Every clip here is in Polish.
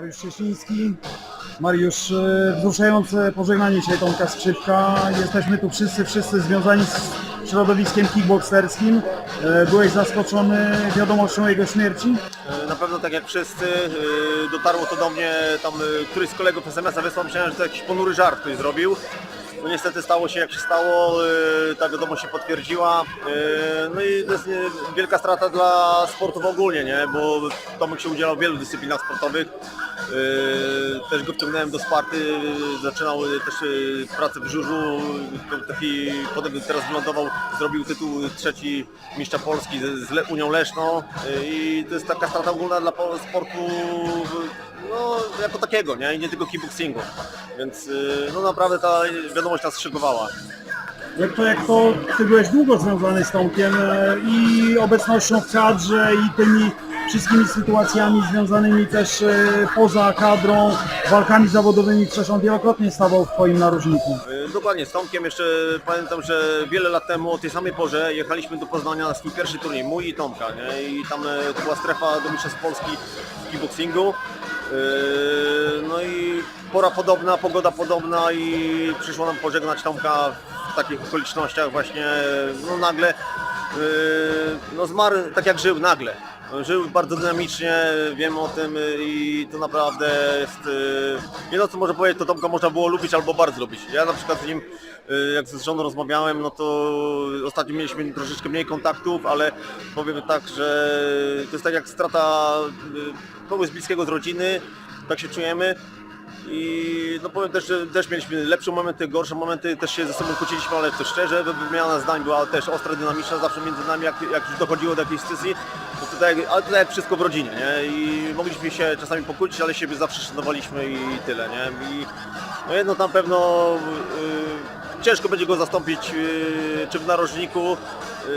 Mariusz Cieśliński. Mariusz, e, wzruszające pożegnanie dzisiaj Tomka Skrzypka. Jesteśmy tu wszyscy, wszyscy związani z środowiskiem kickbokserskim. E, Byłeś zaskoczony wiadomością jego śmierci? E, Na pewno tak jak wszyscy, dotarło to do mnie, tam któryś z kolegów SMS-a wysłał, myślałem, że to jakiś ponury żart ktoś zrobił. No niestety stało się jak się stało, ta wiadomość się potwierdziła. No i to jest wielka strata dla sportów ogólnie, nie? bo Tomek się udzielał w wielu dyscyplinach sportowych. E, Też go wciągnąłem do Sparty, zaczynał też e, pracę w Żużu, taki, potem teraz wylądował, zrobił tytuł trzeci mistrza Polski z, Unią Leszną e, i to jest taka strata ogólna dla po- sportu no, jako takiego, nie? I nie tylko kickboxingu. Więc no naprawdę ta wiadomość nas szykowała. Jak to, jak to, ty byłeś długo związany z Tomkiem i obecnością w kadrze i tymi wszystkimi sytuacjami związanymi też e, poza kadrą, walkami zawodowymi, przecież on wielokrotnie stawał w twoim narożniku. E, Dokładnie, z Tomkiem jeszcze pamiętam, że wiele lat temu o tej samej porze jechaliśmy do Poznania na swój pierwszy turniej, mój i Tomka, nie? I tam e, to była strefa do Mistrzostw Polski w kickboxingu. No i pora podobna, pogoda podobna i przyszło nam pożegnać Tomka w takich okolicznościach właśnie, no nagle, no zmarł tak jak żył nagle. Żył bardzo dynamicznie, wiem o tym y, i to naprawdę jest... y, Nie no co może powiedzieć, to Tomka można było lubić albo bardzo lubić. Ja na przykład z nim, y, jak z żoną rozmawiałem, no to ostatnio mieliśmy troszeczkę mniej kontaktów, ale powiem tak, że to jest tak jak strata y, kogoś bliskiego z rodziny, tak się czujemy. I no powiem też, że też mieliśmy lepsze momenty, gorsze momenty, też się ze sobą kłóciliśmy, ale to szczerze, wymiana zdań była też ostra, dynamiczna zawsze między nami, jak, jak już dochodziło do jakiejś sesji, to tutaj, ale to tak jak wszystko w rodzinie, nie? I mogliśmy się czasami pokłócić, ale siebie zawsze szanowaliśmy i tyle, nie? I no jedno na pewno y, ciężko będzie go zastąpić y, czy w narożniku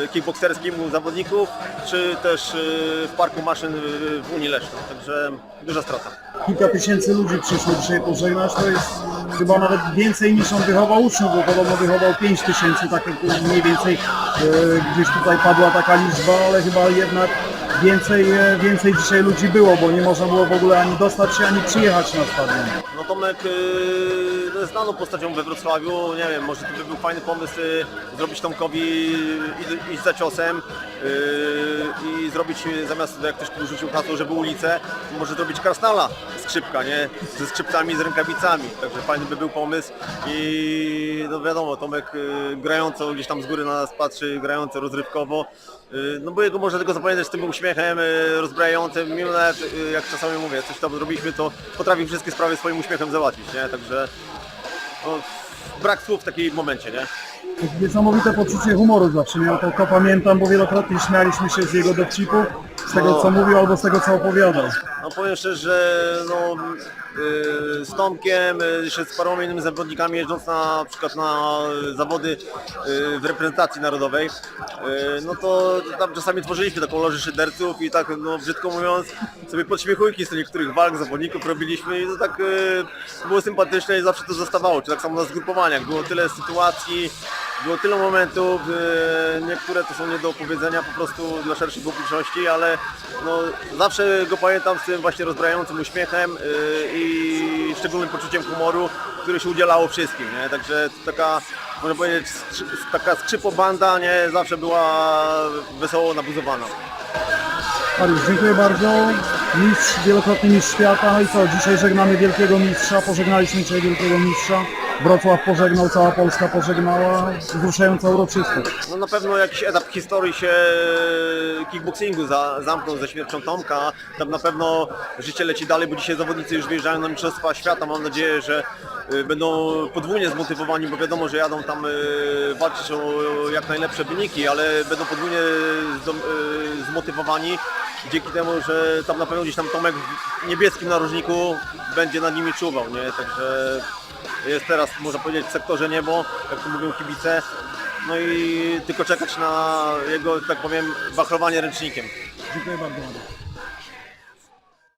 y, kickbokserskim u zawodników, czy też y, w parku maszyn y, w Unii Leszno, także duża strata. Kilka tysięcy ludzi przyszło dzisiaj pożegnać, to jest chyba nawet więcej niż on wychował uczniów, bo podobno wychował 5 tysięcy, tak mniej więcej e, gdzieś tutaj padła taka liczba, ale chyba jednak więcej, e, więcej dzisiaj ludzi było, bo nie można było w ogóle ani dostać się, ani przyjechać na stadion. No Tomek yy, znaną postacią we Wrocławiu, nie wiem, może to by był fajny pomysł yy, zrobić Tomkowi, iść za ciosem yy, i zrobić zamiast, jak ktoś tu rzucił hasło, żeby ulicę, może zrobić Krasnala skrzypka, nie? Ze skrzypcami, z rękawicami, także fajny by był pomysł i no wiadomo, Tomek yy, grająco gdzieś tam z góry na nas patrzy, grająco rozrywkowo, yy, no bo jego można tylko zapamiętać z tym uśmiechem yy, rozbrajającym, mimo nawet, yy, jak czasami mówię, coś tam zrobiliśmy, to potrafi wszystkie sprawy swoim uśmiechem załatwić, nie? Także no, brak słów w takim momencie, nie? Niesamowite poczucie humoru zawsze miał, to, to pamiętam, bo wielokrotnie śmialiśmy się z jego dowcipów, z tego co mówił albo z tego co opowiadał. No powiem szczerze, że no, yy, z Tomkiem, yy, jeszcze z paroma innymi zawodnikami jeżdżąc na przykład na zawody yy, w reprezentacji narodowej, no to tam czasami tworzyliśmy taką lożę szyderców i tak no brzydko mówiąc sobie podśmiechujki z niektórych walk zawodników robiliśmy i to tak było sympatyczne i zawsze to zostawało, czy tak samo na zgrupowaniach, było tyle sytuacji, było tyle momentów, yy, niektóre to są nie do opowiedzenia po prostu dla szerszej publiczności, ale no, zawsze go pamiętam z tym właśnie rozbrajającym uśmiechem yy, i szczególnym poczuciem humoru, które się udzielało wszystkim, nie? Także taka, można powiedzieć, taka skrzypobanda, nie? Zawsze była wesoło nabuzowana. Mariusz, dziękuję bardzo. Mistrz, wielokrotny mistrz świata. No i co, dzisiaj żegnamy wielkiego mistrza, pożegnaliśmy dzisiaj wielkiego mistrza. Wrocław pożegnał, cała Polska pożegnała. Wzruszająca uroczystość. No na pewno jakiś etap historii się kickboxingu za, zamknął ze śmiercią Tomka. Tam na pewno życie leci dalej, bo dzisiaj zawodnicy już wyjeżdżają na Mistrzostwa Świata. Mam nadzieję, że y, będą podwójnie zmotywowani, bo wiadomo, że jadą tam y, walczyć o jak najlepsze wyniki, ale będą podwójnie zmotywowani. Dzięki temu, że tam na pewno gdzieś tam Tomek w niebieskim narożniku będzie nad nimi czuwał, nie? Także jest teraz, można powiedzieć, w sektorze niebo, jak to mówią kibice. No i tylko czekać na jego, tak powiem, wachlowanie ręcznikiem. Dziękuję bardzo.